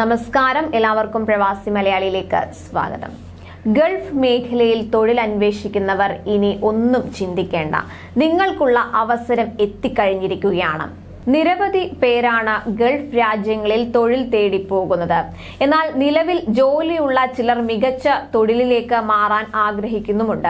നമസ്കാരം. എല്ലാവർക്കും പ്രവാസി മലയാളിയിലേക്ക് സ്വാഗതം. ഗൾഫ് മേഖലയിൽ തൊഴിൽ അന്വേഷിക്കുന്നവർ ഇനി ഒന്നും ചിന്തിക്കേണ്ട. നിങ്ങൾക്കുള്ള അവസരം എത്തിക്കഴിഞ്ഞിരിക്കുകയാണ്. നിരവധി പേരാണ് ഗൾഫ് രാജ്യങ്ങളിൽ തൊഴിൽ തേടി പോകുന്നത്. എന്നാൽ നിലവിൽ ജോലിയുള്ള ചിലർ മികച്ച തൊഴിലിലേക്ക് മാറാൻ ആഗ്രഹിക്കുന്നുമുണ്ട്.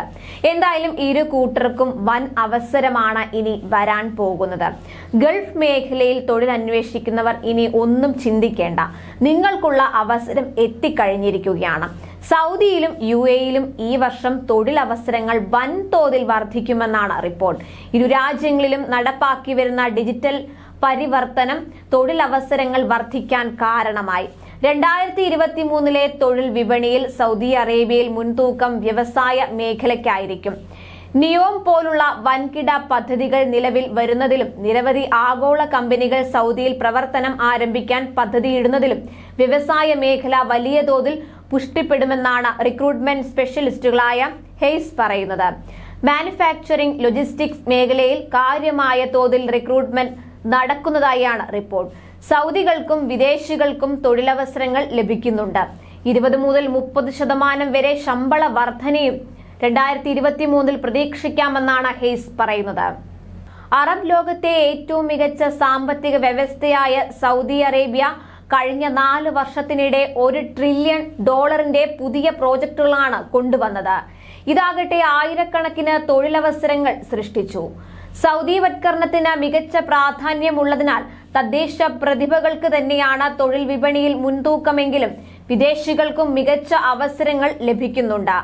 എന്തായാലും ഇരു കൂട്ടർക്കും വൻ അവസരമാണ് ഇനി വരാൻ പോകുന്നത്. ഗൾഫ് മേഖലയിൽ തൊഴിൽ അന്വേഷിക്കുന്നവർ ഇനി ഒന്നും ചിന്തിക്കേണ്ട. നിങ്ങൾക്കുള്ള അവസരം എത്തിക്കഴിഞ്ഞിരിക്കുകയാണ്. സൗദിയിലും യു എയിലും ഈ വർഷം തൊഴിലവസരങ്ങൾ വൻതോതിൽ വർദ്ധിക്കുമെന്നാണ് റിപ്പോർട്ട്. ഇരു രാജ്യങ്ങളിലും നടപ്പാക്കി വരുന്ന ഡിജിറ്റൽ പരിവർത്തനം തൊഴിലവസരങ്ങൾ വർദ്ധിക്കാൻ കാരണമായി. രണ്ടായിരത്തി ഇരുപത്തി മൂന്നിലെ തൊഴിൽ വിപണിയിൽ സൗദി അറേബ്യയിൽ മുൻതൂക്കം വ്യവസായ മേഖലയ്ക്കായിരിക്കും. നിയോം പോലുള്ള വൻകിട പദ്ധതികൾ നിലവിൽ വരുന്നതിലും നിരവധി ആഗോള കമ്പനികൾ സൗദിയിൽ പ്രവർത്തനം ആരംഭിക്കാൻ പദ്ധതിയിടുന്നതിലും വ്യവസായ മേഖല വലിയ തോതിൽ പുഷ്ടിപ്പെടുമെന്നാണ് റിക്രൂട്ട്മെന്റ് സ്പെഷ്യലിസ്റ്റുകളായ ഹെയ്സ് പറയുന്നത്. മാനുഫാക്ചറിംഗ് ലോജിസ്റ്റിക്സ് മേഖലയിൽ കാര്യമായ തോതിൽ റിക്രൂട്ട്മെന്റ് നടക്കുന്നതായാണ് റിപ്പോർട്ട്. സൗദികൾക്കും വിദേശികൾക്കും തൊഴിലവസരങ്ങൾ ലഭിക്കുന്നുണ്ട്. ഇരുപത് മുതൽ മുപ്പത് ശതമാനം വരെ ശമ്പള വർധനയും രണ്ടായിരത്തി ഇരുപത്തി മൂന്നിൽ പ്രതീക്ഷിക്കാമെന്നാണ് ഹെയ്സ് പറയുന്നത്. അറബ് ലോകത്തെ ഏറ്റവും മികച്ച സാമ്പത്തിക വ്യവസ്ഥയായ സൗദി അറേബ്യ കഴിഞ്ഞ നാല് വർഷത്തിനിടെ ഒരു ട്രില്യൺ ഡോളറിന്റെ പുതിയ പ്രോജക്റ്റുകളാണ് കൊണ്ടുവന്നത്. ഇതാകട്ടെ ആയിരക്കണക്കിന് തൊഴിലവസരങ്ങൾ സൃഷ്ടിച്ചു. സൗദിവത്കരണത്തിന് മികച്ച പ്രാധാന്യമുള്ളതിനാൽ തദ്ദേശ പ്രതിഭകൾക്ക് തന്നെയാണ് തൊഴിൽ വിപണിയിൽ മുൻതൂക്കമെങ്കിലും വിദേശികൾക്കും മികച്ച അവസരങ്ങൾ ലഭിക്കുന്നുണ്ട്.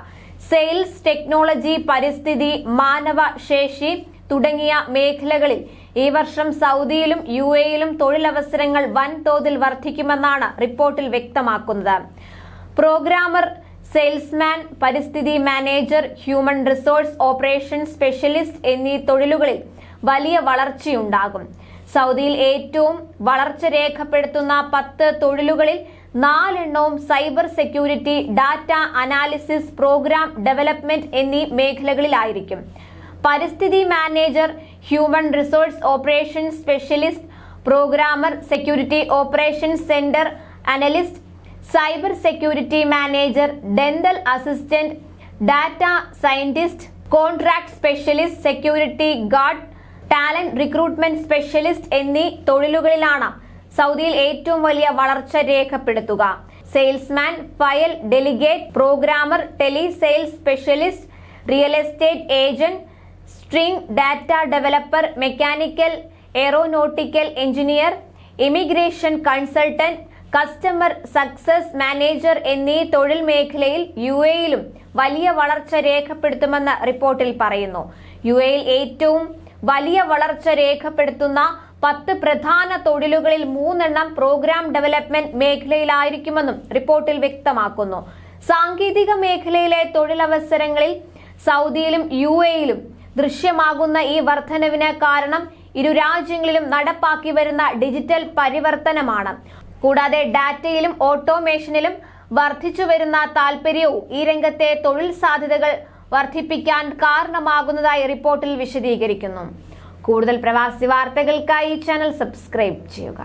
സെയിൽസ് ടെക്നോളജി പരിസ്ഥിതി മാനവ ശേഷി തുടങ്ങിയ മേഖലകളിൽ ഈ വർഷം സൗദിയിലും യു എയിലും തൊഴിലവസരങ്ങൾ വൻതോതിൽ വർദ്ധിക്കുമെന്നാണ് റിപ്പോർട്ടിൽ വ്യക്തമാക്കുന്നത്. പ്രോഗ്രാമർ സെയിൽസ്മാൻ പരിസ്ഥിതി manager human resource operation specialist എന്നീ തൊഴിലുകളിൽ വലിയ വളർച്ചയുണ്ടാകും. സൗദിയിൽ ഏറ്റവും വളർച്ച രേഖപ്പെടുത്തുന്ന പത്ത് തൊഴിലുകളിൽ നാലെണ്ണവും cyber security data analysis program development എന്നീ മേഖലകളിലായിരിക്കും. പരിസ്ഥിതി manager human resource operation specialist programmer security operation centre analyst cyber security manager dental assistant data scientist contract specialist security guard talent recruitment specialist എന്നീ തൊഴിലുകളിലാണ് സൗദിയിൽ ഏറ്റവും വലിയ വളർച്ച രേഖപ്പെടുത്തുക. Salesman file delegate programmer tele sales specialist real estate agent string data developer mechanical aeronautical engineer immigration consultant customer success manager എന്നീ തൊഴിൽ മേഖലയിൽ യു എയിലും വലിയ വളർച്ച രേഖപ്പെടുത്തുമെന്ന് റിപ്പോർട്ടിൽ പറയുന്നു. യു എയിൽ ഏറ്റവും വലിയ വളർച്ച രേഖപ്പെടുത്തുന്ന പത്ത് പ്രധാന തൊഴിലുകളിൽ മൂന്നെണ്ണം പ്രോഗ്രാം ഡെവലപ്മെന്റ് മേഖലയിലായിരിക്കുമെന്നും റിപ്പോർട്ടിൽ വ്യക്തമാക്കുന്നു. സാങ്കേതിക മേഖലയിലെ തൊഴിലവസരങ്ങളിൽ സൗദിയിലും യു എയിലും ദൃശ്യമാകുന്ന ഈ വർധനവിന് കാരണം ഇരു രാജ്യങ്ങളിലും നടപ്പാക്കി വരുന്ന ഡിജിറ്റൽ പരിവർത്തനമാണ്. കൂടാതെ ഡാറ്റയിലും ഓട്ടോമേഷനിലും വർദ്ധിച്ചു വരുന്ന താൽപര്യവും ഈ രംഗത്തെ തൊഴിൽ സാധ്യതകൾ വർദ്ധിപ്പിക്കാൻ കാരണമാകുന്നതായി റിപ്പോർട്ടിൽ വിശദീകരിക്കുന്നു. കൂടുതൽ പ്രവാസി വാർത്തകൾക്കായി ചാനൽ സബ്സ്ക്രൈബ് ചെയ്യുക.